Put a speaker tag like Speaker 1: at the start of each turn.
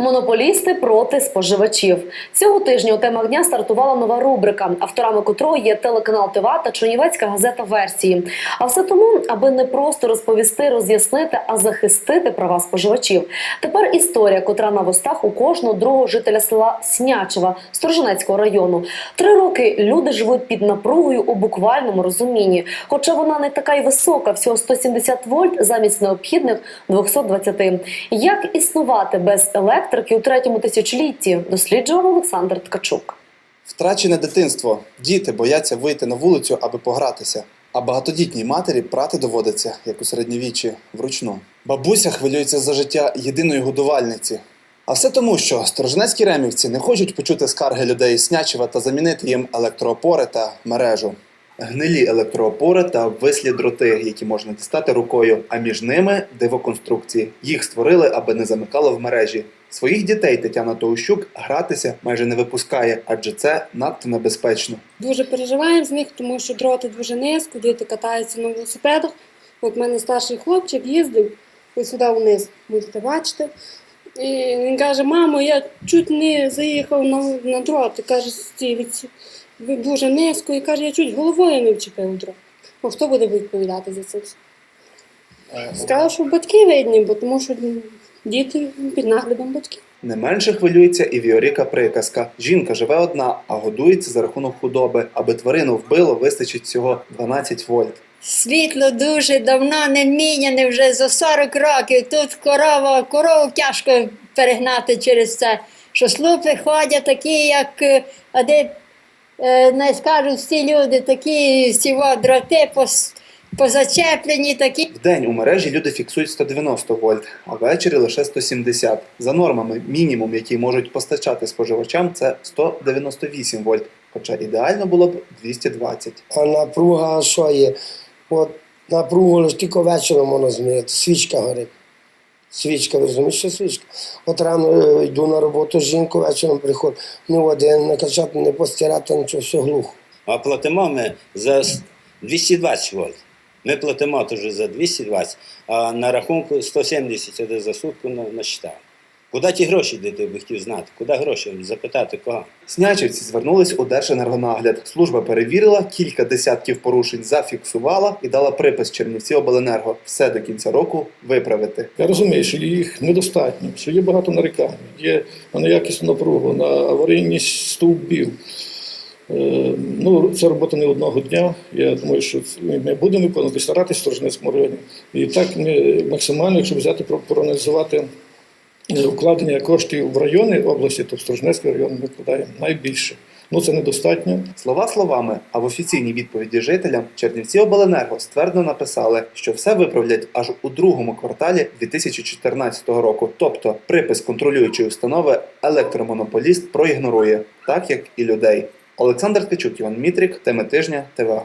Speaker 1: Монополісти проти споживачів цього тижня у темах дня стартувала нова рубрика, авторами котрої є телеканал ТВА та Чернівецька газета версії. А все тому, аби не просто розповісти, роз'яснити, а захистити права споживачів. Тепер історія, котра на вустах у кожного другого жителя села Снячева Сторожинецького району. Три роки люди живуть під напругою у буквальному розумінні, хоча вона не така й висока, всього 170 вольт замість необхідних 220. Як існувати без електрики у третьому тисячолітті, досліджував Олександр Ткачук.
Speaker 2: Втрачене дитинство. Діти бояться вийти на вулицю, аби погратися. А багатодітній матері прати доводиться, як у середньовіччі, вручну. Бабуся хвилюється за життя єдиної годувальниці. А все тому, що сторожнецькі ремівці не хочуть почути скарги людей Снячева та замінити їм електроопори та мережу. Гнилі електроопори та обвислі дроти, які можна дістати рукою, а між ними дивоконструкції. Їх створили, аби не замикало в мережі. Своїх дітей Тетяна Тоущук гратися майже не випускає, адже це надто небезпечно.
Speaker 3: Дуже переживаємо з них, тому що дроти дуже низько, діти катаються на велосипедах. От мене старший хлопчик їздив ось сюди вниз, будете бачити. І він каже, мамо, я чуть не заїхав на, на дрот. І каже, «Стій, від- дуже низько. І каже, я чуть головою не вчепив дрот. Ну, хто буде відповідати за це? Сказав, що батьки видні, бо тому що діти під наглядом батьків.
Speaker 2: Не менше хвилюється і Віоріка приказка. Жінка живе одна, а годується за рахунок худоби. Аби тварину вбило, вистачить всього 12 вольт.
Speaker 4: Світло дуже давно не міняне, вже за 40 років. Тут корова, корову тяжко перегнати через це. Що слупи ходять такі, як е, а де е, не скажуть всі люди, такі всього дроти пос- позачеплені, такі.
Speaker 2: В день у мережі люди фіксують 190 вольт, а ввечері лише 170. За нормами, мінімум, який можуть постачати споживачам, це 198 вольт. Хоча ідеально було б 220.
Speaker 5: А напруга що є? От напругу лише тільки вечором можна змінити. Свічка горить. Свічка, ви розумієте, що свічка? От рано е, йду на роботу з жінкою, вечором приходжу. Не один, не качати, не постирати, нічого, все глухо.
Speaker 6: А платимо ми за 220 вольт. Ми платимо теж за 220, а на рахунку 170 це за сутку на, насчитав. Куди ті гроші йдете, би хотів знати? Куди гроші? Запитати кого?
Speaker 2: Снячівці звернулись у Держенергонагляд. Служба перевірила, кілька десятків порушень зафіксувала і дала припис Чернівці Обленерго все до кінця року виправити.
Speaker 7: Я розумію, що їх недостатньо, що є багато нарікань, є на неякісну напругу, на аварійність стовбів. Е, Ну, це робота не одного дня. Я думаю, що ми будемо виконувати, старатися в Сторожинецькому районі. І так ми максимально, якщо взяти про- проаналізувати е, вкладення коштів в райони області, то в Сторожинецький район ми вкладаємо найбільше. Ну це недостатньо.
Speaker 2: Слова словами, а в офіційній відповіді жителям Чернівці Обленерго ствердно написали, що все виправлять аж у другому кварталі 2014 року. Тобто, припис контролюючої установи електромонополіст проігнорує, так як і людей. Олександр Ткачук, Іван Мітрік, теми тижня, ТВА.